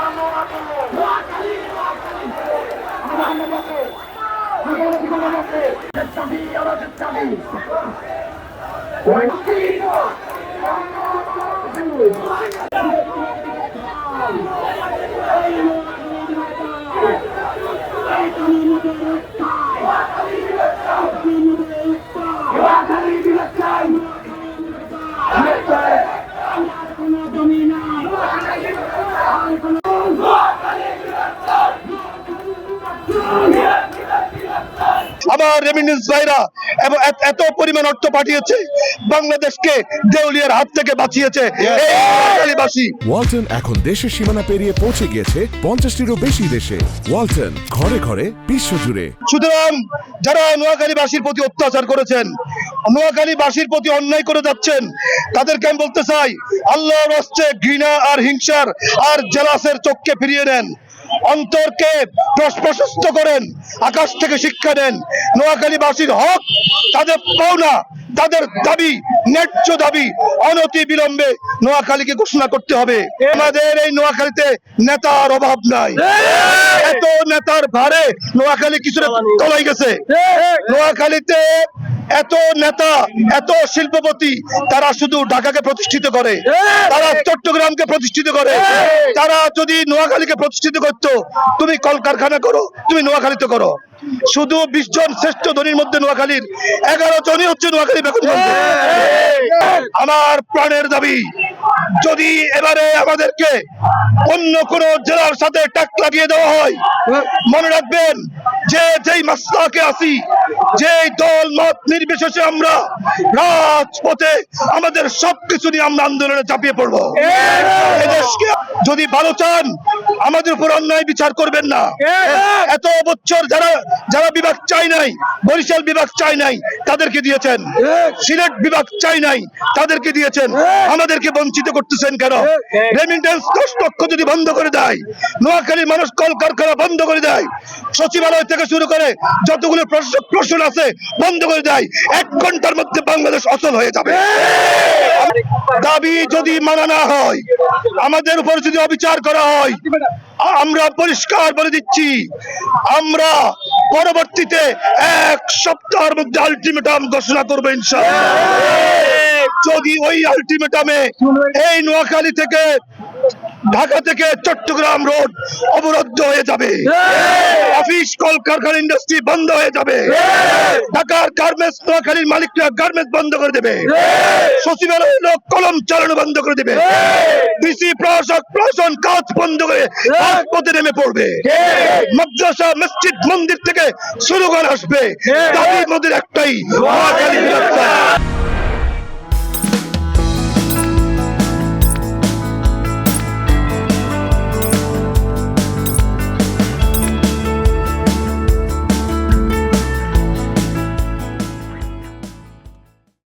Come on, come on. আমার রেমিনেন্স ভাইরা এবং এত- পরিমাণ অর্থ পাঠিয়েছে বাংলাদেশকে দেউলিয়ার হাত থেকে বাঁচিয়েছে। ওয়ালটন এখন দেশের সীমানা পেরিয়ে পৌঁছে গিয়েছে পঞ্চাশটিরও বেশি দেশে। ওয়ালটন ঘরে ঘরে বিশ্বজুড়ে। সুতরাং যারা নোয়াখালীবাসীর প্রতি অত্যাচার করেছেন নোয়াখালীবাসীর প্রতি অন্যায় করে যাচ্ছেন তাদেরকে আমি বলতে চাই আল্লাহর হস্তে ঘৃণা আর হিংসার আর জেলাসের চোখকে ফিরিয়ে নেন। অন্তরকে প্রশ- প্রশস্ত করেন আকাশ থেকে শিক্ষা দেন। নোয়াখালীবাসীর হক তাদের পাওনা তাদের দাবি ন্যায্য দাবি অনতি বিলম্বে নোয়াখালীকে ঘোষণা করতে হবে। আমাদের এই নোয়াখালীতে নেতার অভাব নাই। এত নেতার ভারে নোয়াখালী কিছুটা তলাই গেছে। নোয়াখালীতে এত নেতা এত শিল্পপতি তারা শুধু ঢাকাকে প্রতিষ্ঠিত করে। তারা চট্টগ্রামকে প্রতিষ্ঠিত করে। তারা যদি নোয়াখালীকে প্রতিষ্ঠিত করতো তুমি কলকারখানা করো তুমি নোয়াখালীতে করো। শুধু বিশ জন শ্রেষ্ঠ ধনীর মধ্যে নোয়াখালীর এগারো জনই হচ্ছে নোয়াখালী আমার প্রাণের দাবি যদি এবারে আমাদেরকে অন্য কোন জেলার সাথে টাক লাগিয়ে দেওয়া হয়। মনে রাখবেন যে যেই মাসলাকে আসি যেই দল মত নির্বিশেষে আমরা রাজপথে আমাদের সবকিছু নিয়ে আমরা আন্দোলনে চাপিয়ে পড়ব। এদেশকে যদি ভালো চান আমাদের উপর অন্যায় বিচার করবেন না। এত বছর যারা যারা বিভাগ চাই নাই, বরিশাল বিভাগ চাই নাই, তাদেরকে দিয়েছেন। সিলেট বিভাগ চাই নাই, তাদেরকে দিয়েছেন। আমাদেরকে বঞ্চিত করতেছেন কেন? রেমিটেন্স দশ লক্ষ যদি বন্ধ করে দেয়, নোয়াখালীর মানুষ কলকারখানা বন্ধ করে দেয়, সচিবালয় থেকে শুরু করে যতগুলো প্রশ্ন আছে বন্ধ করে দেয়, এক ঘণ্টার মধ্যে বাংলাদেশ অচল হয়ে যাবে। দাবি যদি মানা না হয় আমাদের উপর যদি অবিচার করা হয় আমরা পরিষ্কার বলে দিচ্ছি আমরা পরবর্তীতে এক সপ্তাহের মধ্যে আলটিমেটাম ঘোষণা করব যদি ওই আলটিমেটামে এই নোয়াখালী থেকে ঢাকা থেকে চট্টগ্রাম রোড অবরুদ্ধ হয়ে যাবে অফিস কলকারখানা ইন্ডাস্ট্রি বন্ধ হয়ে যাবে গার্মেন্টস নোয়াখালীর মালিকরা গার্মেন্টস বন্ধ করে দেবে। সচিবালয় লোক কলম চালানো বন্ধ করে দেবে। প্রশাসক প্রশাসন কাজ বন্ধ করে রাজপথে নেমে পড়বে। মাদ্রাসা মসজিদ মন্দির থেকে স্লোগান আসবে। তাদের মধ্যে একটাই নোয়াখালী।